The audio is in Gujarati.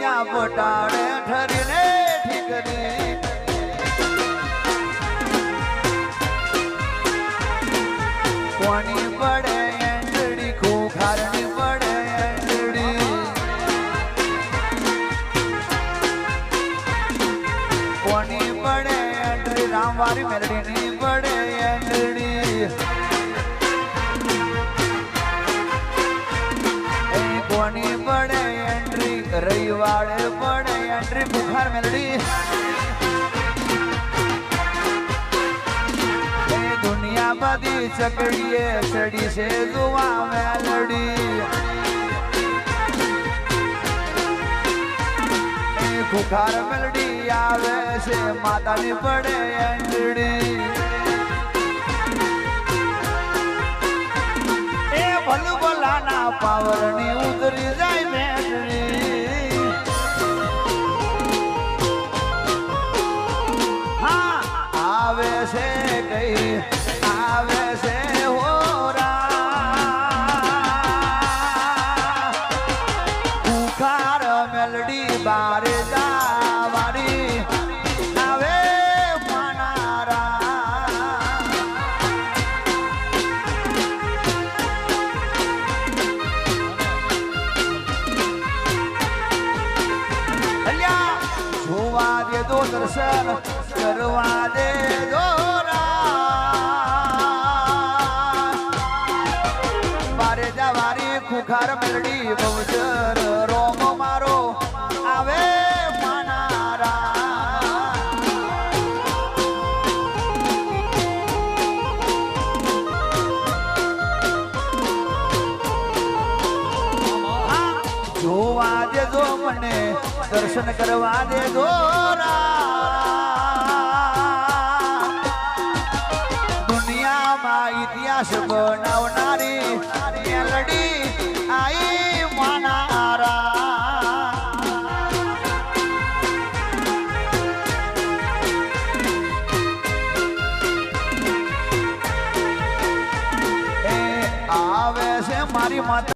જ્યાં પટાડે ઠરીને ઠીકરી. કોની પડે એંડડી ખોખારની પડે એંડડી. કોની પડે એંડડી રામવારી મેલડીની પડે એંડડી. રવિવારે પડે એન્ટ્રી બુખાર મેલડી. દુનિયા બધી ચકડીએ, ચડી છે જોવા મેલડી. એ ખુખાર મેલડી આવે છે, માતાની પડે એન્ટ્રી ભલ ભલાના પાવરની આવે છે કઈ, આવે છે હોરા. કુખાર મેલડી બારે દાવારી, આવે જોવા દે દો દર્શન કરવા દે દો મારે ખુખાર મેલડી બહુચર રોમ મારો આવે જોવા દેજો મને, દર્શન કરવા દેજો દુનિયામાં ઇતિહાસ બનાવનારી મેલડી આઈ મનારા. આવે છે મારી માતા